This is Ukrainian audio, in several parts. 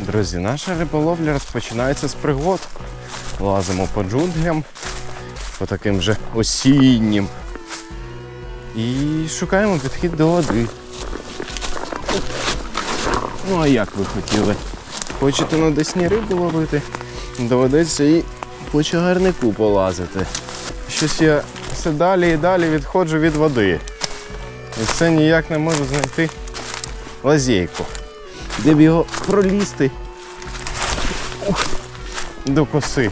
Друзі, наша риболовля розпочинається з пригод. Лазимо по джунглям, по таким же осіннім. І шукаємо підхід до води. Ну а як ви хотіли? Хочете на десні рибу ловити? Доведеться і по чагарнику полазити. Щось я все далі і далі відходжу від води. І все ніяк не можу знайти лазейку. Де б його пролізти Ух, до коси.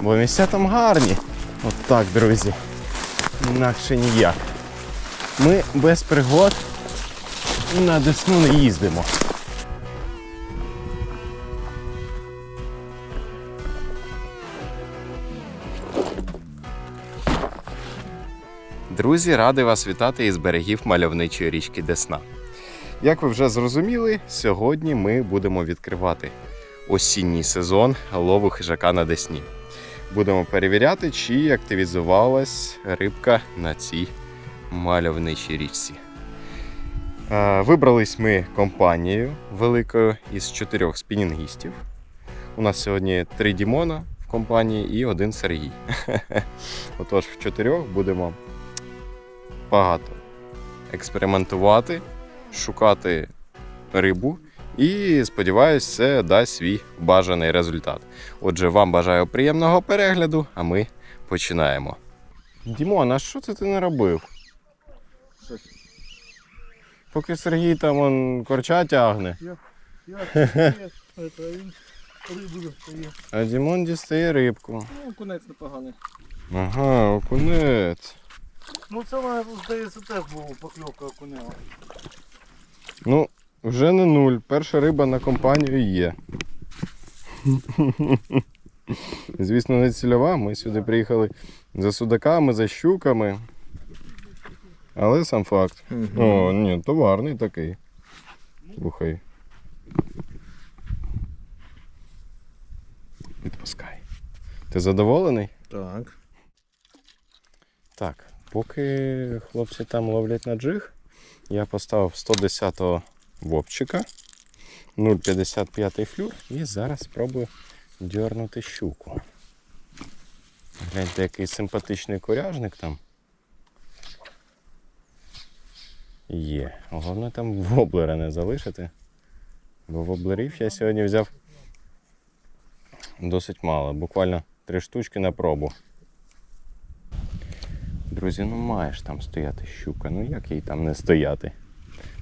Бо місця там гарні. От так, друзі. Інакше ніяк. Ми без пригод на Десну не їздимо. Друзі, радий вас вітати із берегів мальовничої річки Десна. Як ви вже зрозуміли, сьогодні ми будемо відкривати осінній сезон лову хижака на Десні. Будемо перевіряти, чи активізувалась рибка на цій мальовничій річці. Е, Вибрались ми компанією великою із чотирьох спінінгістів. У нас сьогодні три Дімона в компанії і один Сергій. Отож, в чотирьох будемо багато експериментувати, шукати рибу і сподіваюсь, це дасть свій бажаний результат. Отже, вам бажаю приємного перегляду, а ми починаємо. Дімон, а що це ти не робив? Поки Сергій там он, корча тягне, Я а Дімон дістає рибку. Ну, кунець непоганий. Ага, окунець. Ну це здається, теж була покльовка окунева. Ну, вже не нуль. Перша риба на компанію є. Звісно, не цільова. Ми сюди приїхали за судаками, за щуками. Але сам факт. О, ні, товарний такий. Слухай. Відпускай. Ти задоволений? Так. Так, поки хлопці там ловлять на джиг, я поставив 110-го вопчика, 0,55 флюр і зараз спробую дьорнути щуку. Гляньте, який симпатичний коряжник там. Є. Головне там воблера не залишити. Бо воблерів я сьогодні взяв досить мало, буквально три штучки на пробу. Друзі, ну маєш там стояти щука, ну як їй там не стояти?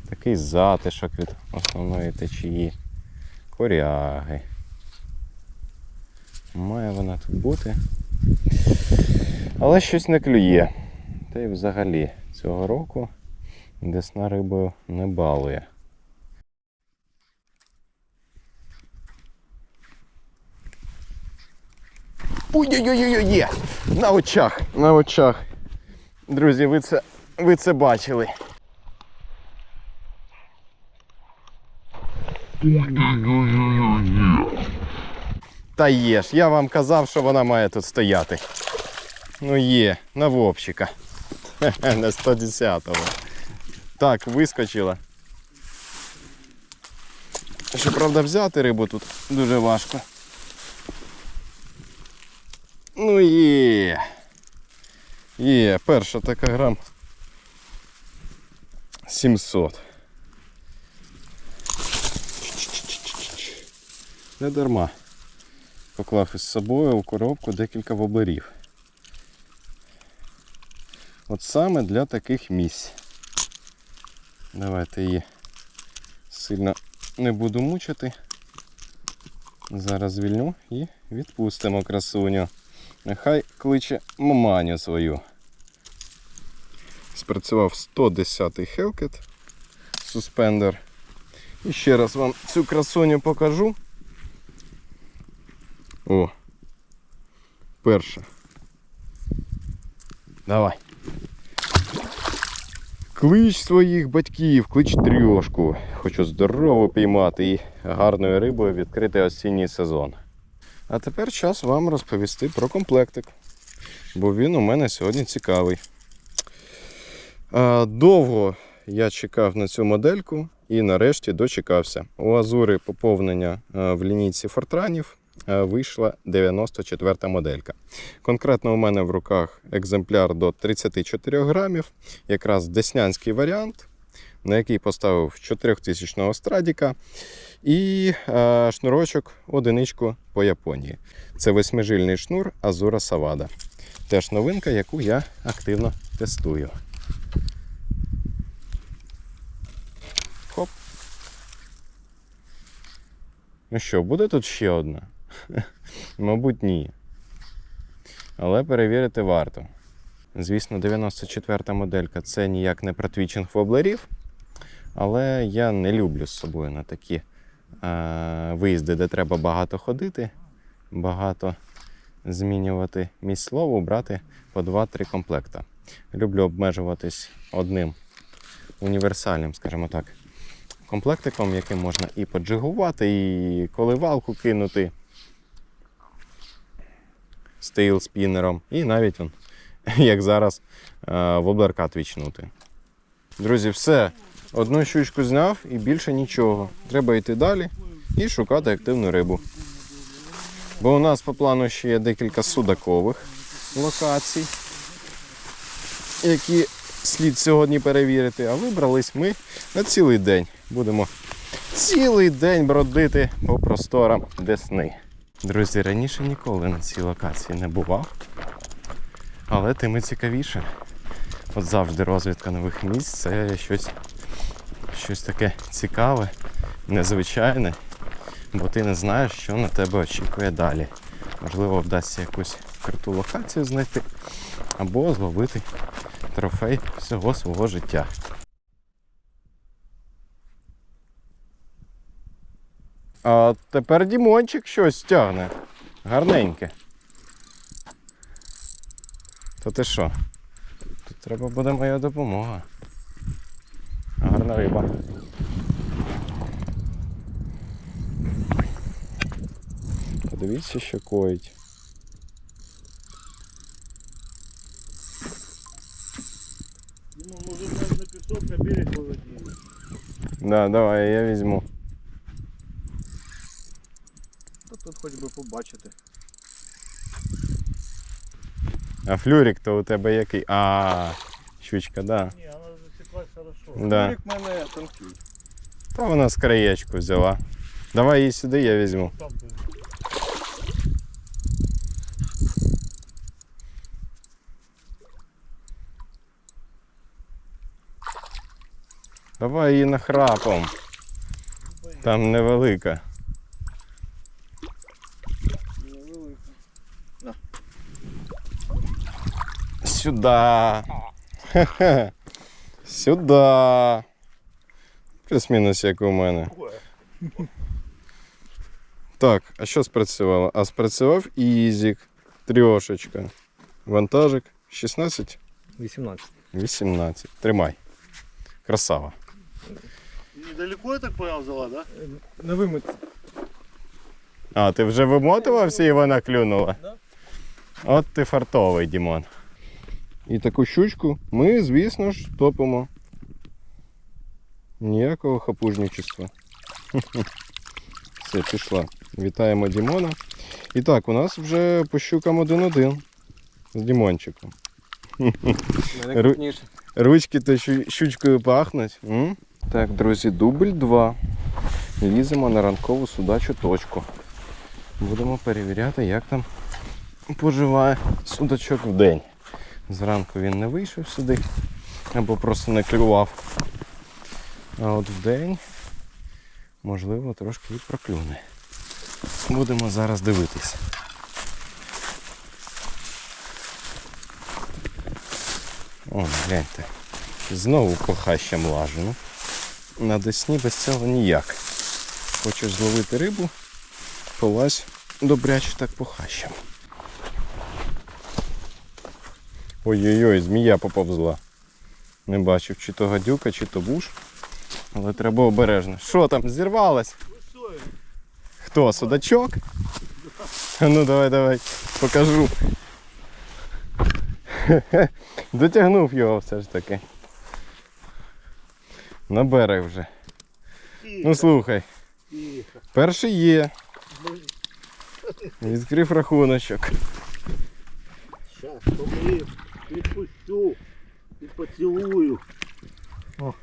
Такий затишок від основної течії, коряги. Має вона тут бути. Але щось не клює. Та й взагалі цього року десна рибою не балує. Ой-ой-ой, є! На очах, на очах. Друзі, ви це, ви це бачили. Та є ж, я вам казав, що вона має тут стояти. Ну є, на вовчика. На 110-го. Так, вискочила. Щоправда, взяти рибу тут дуже важко. Ну є. Є, перша така грам 700. Не дарма. Поклав із собою у коробку декілька воблерів. От саме для таких місць. Давайте її сильно не буду мучити. Зараз звільню і відпустимо красуню. Нехай кличе маманю свою. Спрацював 110-й Hellcat суспендер. І ще раз вам цю красуню покажу. О! Перша. Давай. Клич своїх батьків, клич трьошку. Хочу здорово піймати і гарною рибою відкрити осінній сезон. А тепер час вам розповісти про комплектик. Бо він у мене сьогодні цікавий. Довго я чекав на цю модельку. і нарешті дочекався. У Азури поповнення в лінійці фортранів вийшла 94-та моделька. Конкретно у мене в руках екземпляр до 34 грамів, якраз деснянський варіант, на який поставив 4000 страдіка і е, шнурочок одиничку по Японії. Це восьмижильний шнур Азура Савада. Теж новинка, яку я активно тестую. Хоп. Ну що, буде тут ще одна? Мабуть, ні. Але перевірити варто. Звісно, 94 моделька це ніяк не про твічинг воблерів. Але я не люблю з собою на такі е, виїзди, де треба багато ходити, багато змінювати місць слову, брати по 2-3 комплекта. Люблю обмежуватись одним універсальним, скажімо так, комплектиком, яким можна і поджигувати, і коливалку кинути стейл спінером, і навіть он, як зараз, е, воблерка твічнути. Друзі, все. Одну щучку зняв і більше нічого. Треба йти далі і шукати активну рибу. Бо у нас по плану ще є декілька судакових локацій, які слід сьогодні перевірити. А вибрались ми на цілий день. Будемо цілий день бродити по просторам Десни. Друзі, раніше ніколи на цій локації не бував, але тим і цікавіше. От завжди розвідка нових місць це щось, щось таке цікаве, незвичайне, бо ти не знаєш, що на тебе очікує далі. Можливо, вдасться якусь круту локацію знайти або зловити трофей всього свого життя. А тепер Дімончик щось тягне. Гарненьке. То ти що? Тут треба буде моя допомога. Гарна риба. Подивіться, що коїть. Ну, може брати на пісок, на берег. Да, давай, я візьму. Тут хоч би побачити. А флюрик то у тебе який? А, щучка, да. Ні, вона засіклась хорошо. Да. Берег в мене тонкий. Та вона з краєчку взяла. Давай її сюди, я візьму. Давай її нахрапом. Там. Невелика. Сюда. Хе-хе. Сюда. Плюс-мінус, як у мене. Так, а що спрацювало? А спрацював Ізік, трьошечка. Вантажик 16, 18. 18. Тримай. Красава. Недалеко, я так понял, взяла, да? На вимитці. А, ти вже вимотувався і вона клюнула? Да. От ти фартовий, Дімон. І таку щучку ми, звісно ж, топимо. Ніякого хапужничества. Все, пішла. Вітаємо Дімона. І так, у нас вже по щукам один-один з Дімончиком. Мене Ручки то щучкою пахнуть. М? Так, друзі, дубль 2. Ліземо на ранкову судачу точку. Будемо перевіряти, як там поживає судачок в день. Зранку він не вийшов сюди або просто не клював. А от в день, можливо, трошки і проклюне. Будемо зараз дивитись. О, гляньте. Знову лажу. Ну, На Десні без цього ніяк. Хочеш зловити рибу, полазь добряче так по хащам. Ой-ой-ой, змія поповзла. Не бачив, чи то гадюка, чи то буш. Але треба обережно. Що там, зірвалась? Хто? Судачок? Ну давай, давай, покажу. Дотягнув його все ж таки. На берег вже. Ну слухай, перший є. Відкрив рахуночок. Сейчас відпущу і поцілую. О.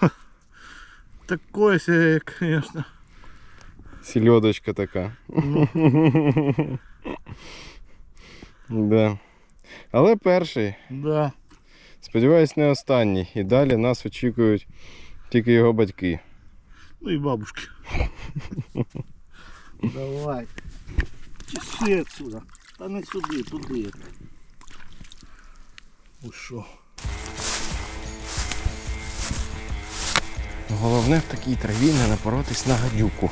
Такое себе, конечно. Сільодочка така. да. Але перший. Да. Сподіваюсь, не останній. І далі нас очікують тільки його батьки. Ну и бабушки. Давай. Чеши отсюда. Та не сюди, туди. Ушов. Головне в такій траві не напоротись на гадюку.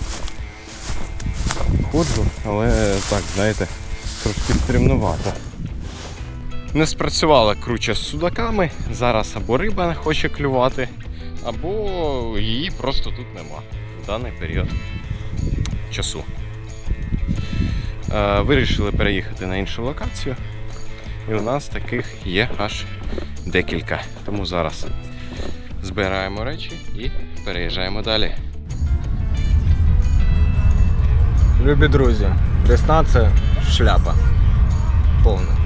Ходжу, але так, знаєте, трошки стримнувато. Не спрацювала круча з судаками. Зараз або риба не хоче клювати, або її просто тут нема в даний період часу. Е, вирішили переїхати на іншу локацію. І у нас таких є аж декілька. Тому зараз збираємо речі і переїжджаємо далі. Любі друзі, весна це шляпа. Повна.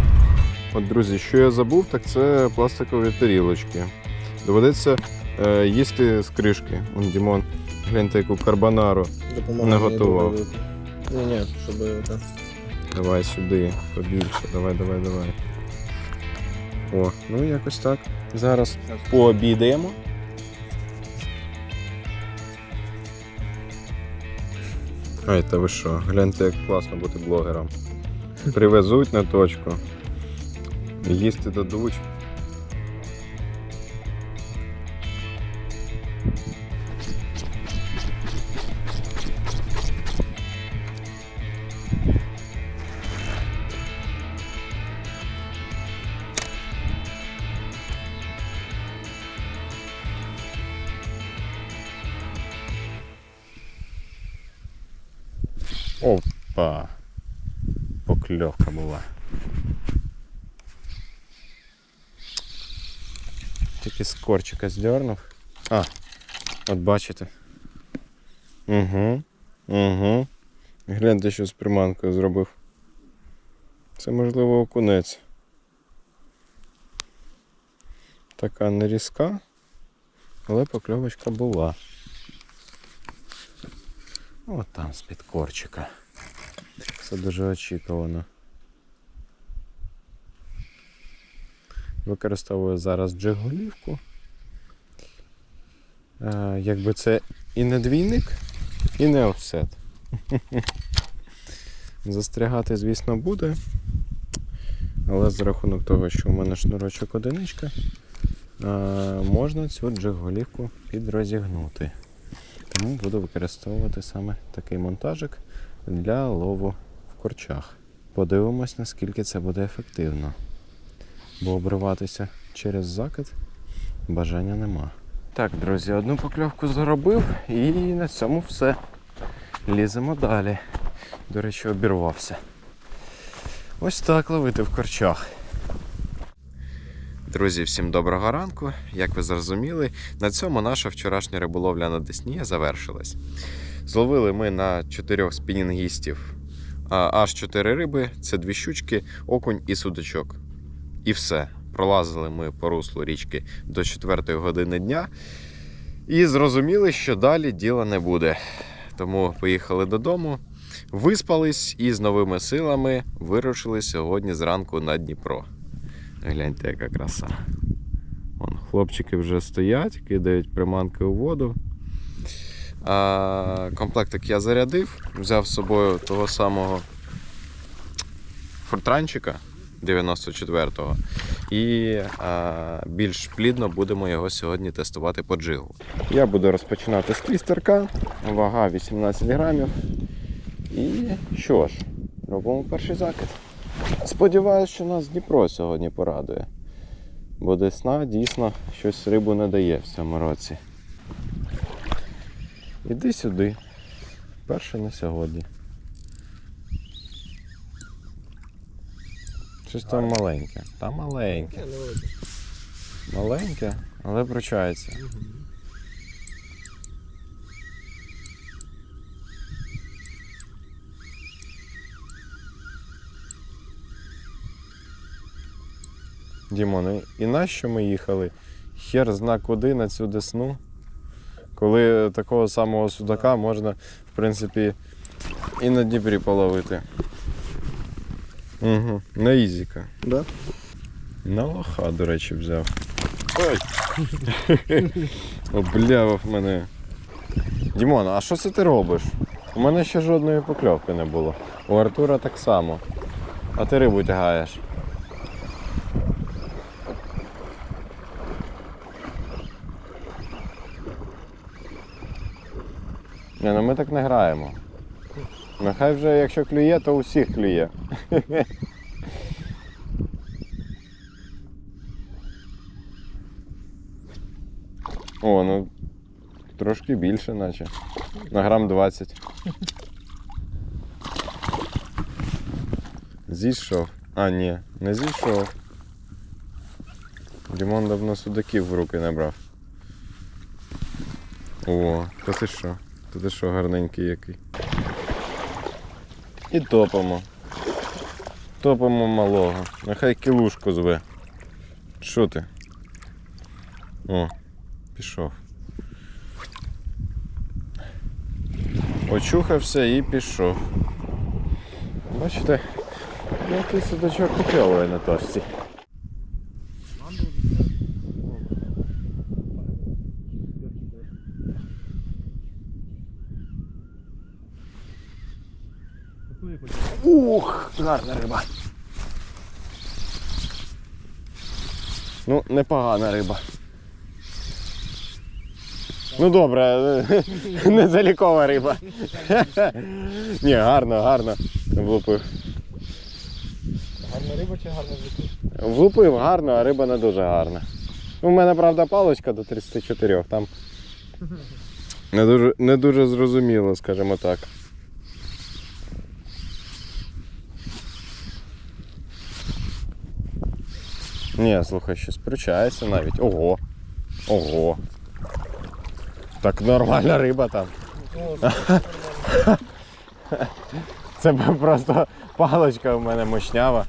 От, друзі, що я забув, так це пластикові тарілочки. Доведеться е, їсти з кришки. Вон Дімон, гляньте, яку карбонару. Допомагає Ні, ні, щоб так. Давай сюди, побільше. Давай, давай, давай. О, ну якось так. Зараз пообідаємо. Ай, та ви що, гляньте, як класно бути блогером. Привезуть на точку. Їсти дадуть. Опа. Покльовка була. Тільки з корчика здернув. А, от бачите. Угу. Угу. Гляньте, що з приманкою зробив. Це можливо окунець. Така не різка, але покльовочка була. От там з-під корчика. Це дуже очікувано. Використовую зараз джиголівку. Е, якби це і не двійник, і не офсет. Застрягати, звісно, буде. Але за рахунок того, що у мене шнурочок одиничка, е, можна цю джиголівку підрозігнути. Тому буду використовувати саме такий монтажик для лову в корчах. Подивимось, наскільки це буде ефективно. Бо обриватися через закид бажання нема. Так, друзі, одну покльовку заробив і на цьому все. Ліземо далі. До речі, обірвався. Ось так ловити в корчах. Друзі, всім доброго ранку. Як ви зрозуміли, на цьому наша вчорашня риболовля на Десні завершилась. Зловили ми на чотирьох спінінгістів аж чотири риби, це дві щучки, окунь і судачок. І все. Пролазили ми по руслу річки до 4 години дня. І зрозуміли, що далі діла не буде. Тому поїхали додому, виспались і з новими силами вирушили сьогодні зранку на Дніпро. Гляньте, яка краса. Вон, хлопчики вже стоять, кидають приманки у воду. А, комплектик я зарядив, взяв з собою того самого фуртранчика 94-го. І а, більш плідно будемо його сьогодні тестувати по джигу. Я буду розпочинати з твістерка, вага 18 грамів. І що ж, робимо перший закид. Сподіваюсь, що нас Дніпро сьогодні порадує. Бо Десна дійсно щось рибу не дає в цьому році. Іди сюди. Перше на сьогодні. Щось там маленьке. Та маленьке. Маленьке, але вручається. Дімон, і нащо ми їхали? Хер зна куди на цю десну. Коли такого самого судака можна, в принципі, і на Дніпрі половити. Угу. На Ізіка. Да? На лоха, до речі, взяв. Ой! Облявив мене. Дімон, а що це ти робиш? У мене ще жодної покльовки не було. У Артура так само. А ти рибу тягаєш. Ні, ну ми так не граємо. Нехай вже якщо клює, то у всіх клює. О, ну трошки більше, наче. На грам 20. Зійшов. А, ні, не зійшов. Дімон давно судаків в руки не брав. О, то ти що? То ти що гарненький який. І топимо. Топимо малого. Нехай кілушку зве. Що ти? О, пішов. Очухався і пішов. Бачите, який судачок покльовує на точці. Ух, гарна риба. Ну, непогана риба. Ну добре, не залікова риба. Ні, гарно, гарно. Влупив. Гарна риба чи гарна звук? Влупив гарно, а риба не дуже гарна. У мене, правда, паличка до 34, там не дуже, не дуже зрозуміло, скажімо так. Ні, слухай, щось пручається навіть. Ого. Ого. Так нормальна риба там. Це просто паличка в мене мощнява.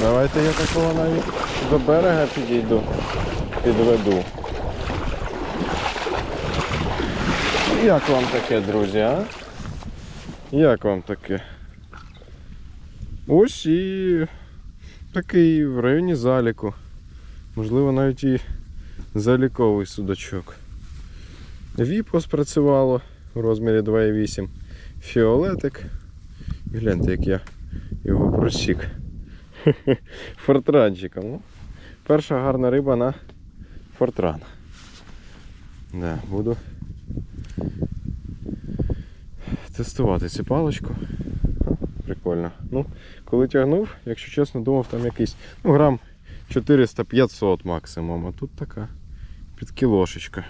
Давайте я такого навіть до берега підійду, підведу. Як вам таке, друзі, а? Як вам таке? Ось такий в районі заліку. Можливо, навіть і заліковий судачок. Віпо спрацювало у розмірі 2,8. Фіолетик. Гляньте, як я його просік. Фортранчиком. Ну, перша гарна риба на фортран. Да, буду тестувати цю паличку. Прикольно. Ну, коли тягнув, якщо чесно, думав там якийсь ну, грам 400-500 максимум. А тут така підкілошечка.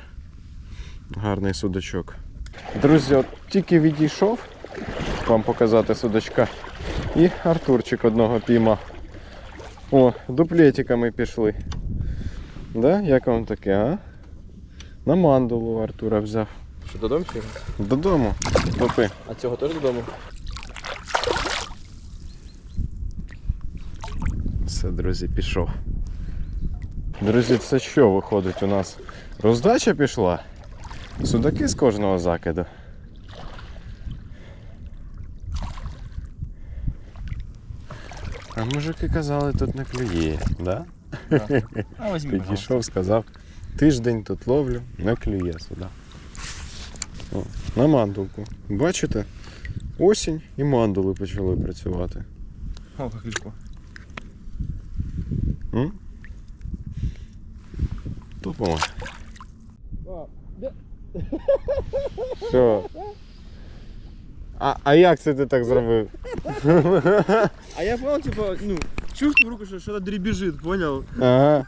Гарний судачок. Друзі, от тільки відійшов вам показати судачка. І Артурчик одного піймав. О, дуплетиками пішли. Да? Як вам таке, а? На мандулу Артура взяв. Що додому? Додому. Попи. А цього теж додому? Все, друзі, пішов. Друзі, це що виходить у нас? Роздача пішла? Судаки з кожного закиду. А мужики казали, тут не клює, да? А візьми. Підійшов, сказав, тиждень тут ловлю, не клює сюди. О, на мандулку. Бачите? Осінь і мандули почали працювати. О, як легко. М? Тупо. Що? А, а як це ти так зробив? А я понял, типа, ну, чувствую руку, що щось дребіжить, понял? Ага.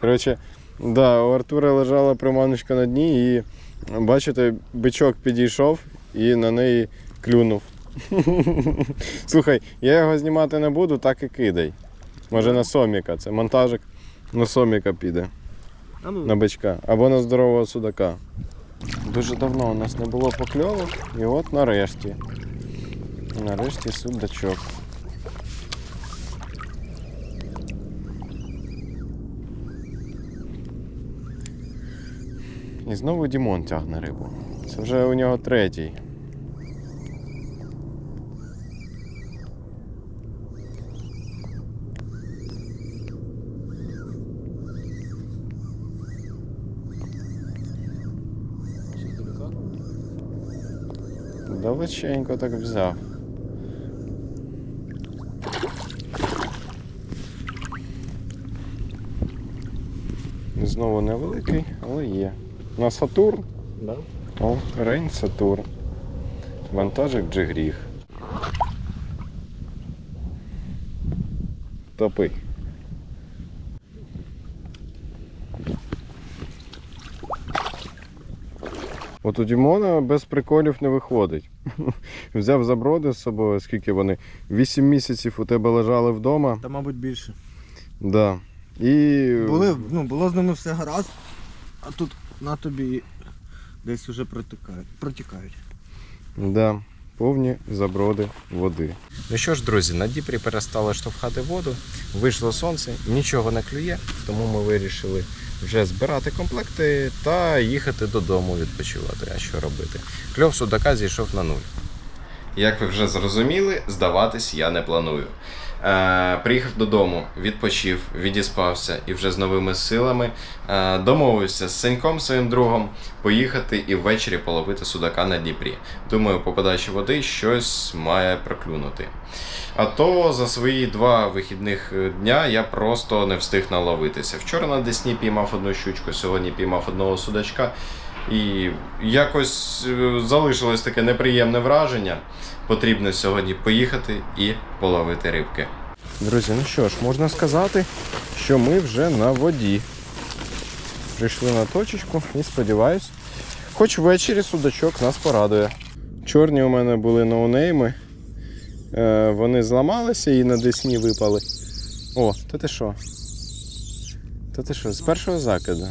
Коротше, да, у Артура лежала приманочка на дні і бачите, бичок підійшов і на неї клюнув. Слухай, я його знімати не буду, так і кидай. Може на соміка. Це монтажик на соміка піде. Ну. На бичка. Або на здорового судака. Дуже давно у нас не було покльовок і от нарешті. Нарешті судачок. І знову Дімон тягне рибу. Це вже у нього третій. Далеченько так взяв. Знову невеликий, але є. На Сатурн. Да? О, Рейн Сатурн. Вантажик Джигріг. Топи. От у Дімона без приколів не виходить. Взяв заброди з собою, скільки вони? 8 місяців у тебе лежали вдома. Та, мабуть, більше. Да. І Були, ну, було з ними все гаразд, а тут на тобі десь уже протікають. протікають. Да, повні заброди води. Ну що ж, друзі, на Дніпрі перестали штовхати воду, вийшло сонце, нічого не клює, тому ми вирішили вже збирати комплекти та їхати додому відпочивати. А що робити? Кльов судака зійшов на нуль. Як ви вже зрозуміли, здаватись я не планую. Е, приїхав додому, відпочив, відіспався і вже з новими силами е, домовився з Сеньком, своїм другом, поїхати і ввечері половити судака на Дніпрі. Думаю, по подачі води щось має проклюнути. А то за свої два вихідних е, дня я просто не встиг наловитися. Вчора на Десні піймав одну щучку, сьогодні піймав одного судачка. І якось залишилось таке неприємне враження. Потрібно сьогодні поїхати і половити рибки. Друзі, ну що ж, можна сказати, що ми вже на воді. Прийшли на точечку і сподіваюсь, хоч ввечері судачок нас порадує. Чорні у мене були ноунейми. Е, вони зламалися і на десні випали. О, то ти що? То ти що, з першого закиду.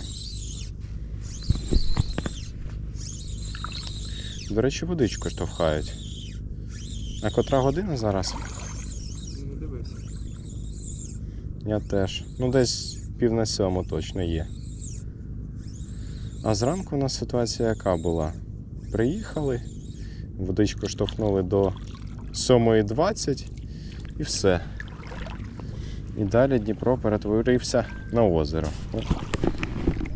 До речі, водичку штовхають. А котра година зараз? Не дивився. Я теж. Ну, десь пів на сьому точно є. А зранку у нас ситуація яка була? Приїхали, водичку штовхнули до 7.20 і все. І далі Дніпро перетворився на озеро.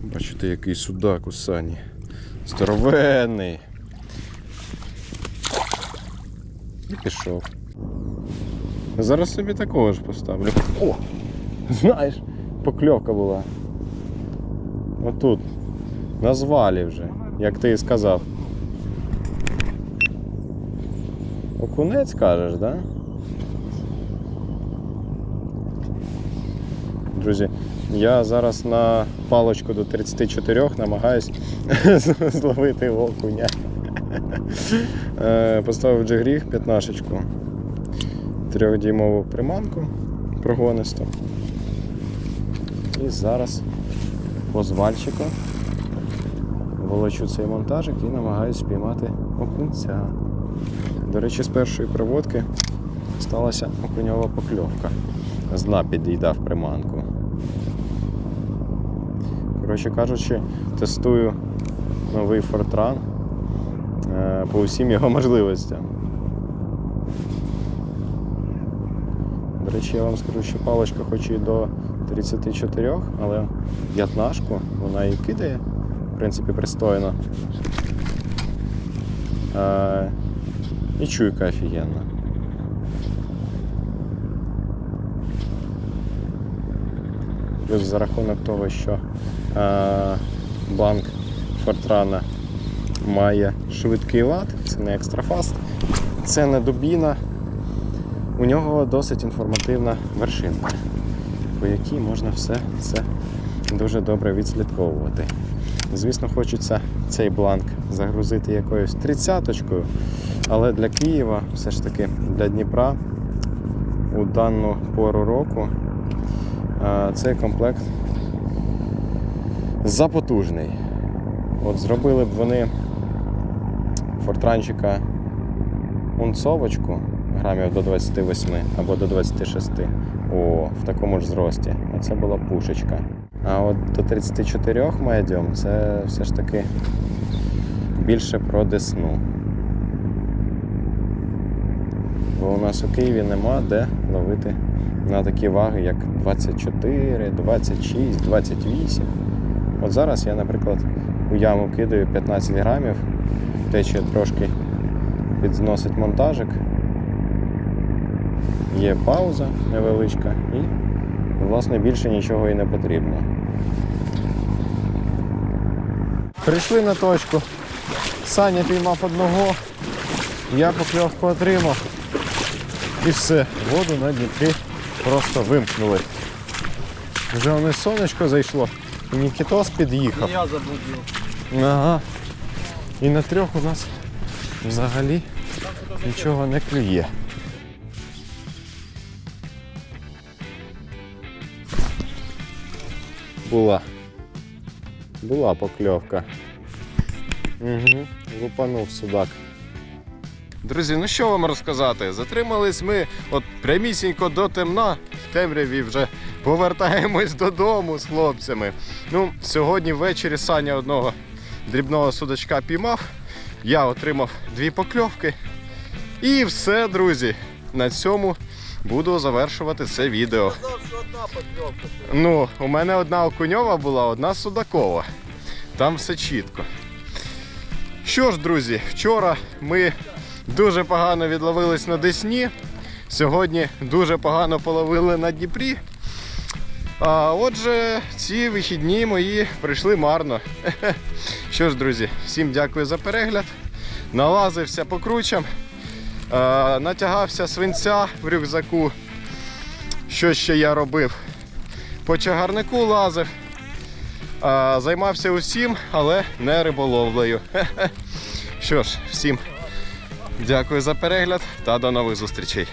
Бачите, який судак у сані. Здоровенний. Пішов. Зараз собі такого ж поставлю. О! Знаєш, покльовка була. Отут. На звалі вже, як ти і сказав. Окунець кажеш, так? Да? Друзі, я зараз на палочку до 34 намагаюсь зловити окуня. Е, Поставив джигріг 15 трьохдіймову приманку прогонисту. І зараз по звальчику волочу цей монтажик і намагаюся спіймати окунця. До речі, з першої проводки сталася окуньова покльовка. З дна під'їдав приманку. Коротше кажучи, тестую новий фортран по усім його можливостям. До речі, я вам скажу, що паличка хоч і до 34, але п'ятнашку вона і кидає, в принципі, пристойно. Е, і чуйка офігенна. Плюс за рахунок того, що е, банк Фортрана має швидкий лад, це не екстрафаст, це не дубіна. У нього досить інформативна вершинка, по якій можна все це дуже добре відслідковувати. Звісно, хочеться цей бланк загрузити якоюсь тридцяточкою, але для Києва, все ж таки для Дніпра у дану пору року е, цей комплект запотужний. От зробили б вони фортранчика унцовочку грамів до 28 або до 26 о, в такому ж зрості. Оце була пушечка. А от до 34 медіум це все ж таки більше про десну. Бо у нас у Києві нема де ловити на такі ваги, як 24, 26, 28. От зараз я, наприклад, у яму кидаю 15 грамів, тече трошки підзносить монтажик. Є пауза невеличка і, власне, більше нічого і не потрібно. Прийшли на точку. Саня піймав одного, я покльовку отримав. І все, воду на Дніпрі просто вимкнули. Вже воно сонечко зайшло, і Нікітос під'їхав. Я заблудив. Ага. І на трьох у нас взагалі нічого не клює. Була. Була покльовка. Угу. Лупанув судак. Друзі, ну що вам розказати? Затримались ми от прямісінько до темна. В темряві вже повертаємось додому з хлопцями. Ну, сьогодні ввечері Саня одного дрібного судачка піймав. Я отримав дві покльовки. І все, друзі. На цьому буду завершувати це відео. Ну, у мене одна окуньова була, одна судакова. Там все чітко. Що ж, друзі, вчора ми дуже погано відловились на Десні. Сьогодні дуже погано половили на Дніпрі. А отже, ці вихідні мої прийшли марно. Що ж, друзі, всім дякую за перегляд. Налазився по кручам, натягався свинця в рюкзаку. Що ще я робив? По чагарнику лазив. Займався усім, але не риболовлею. Що ж, всім дякую за перегляд та до нових зустрічей.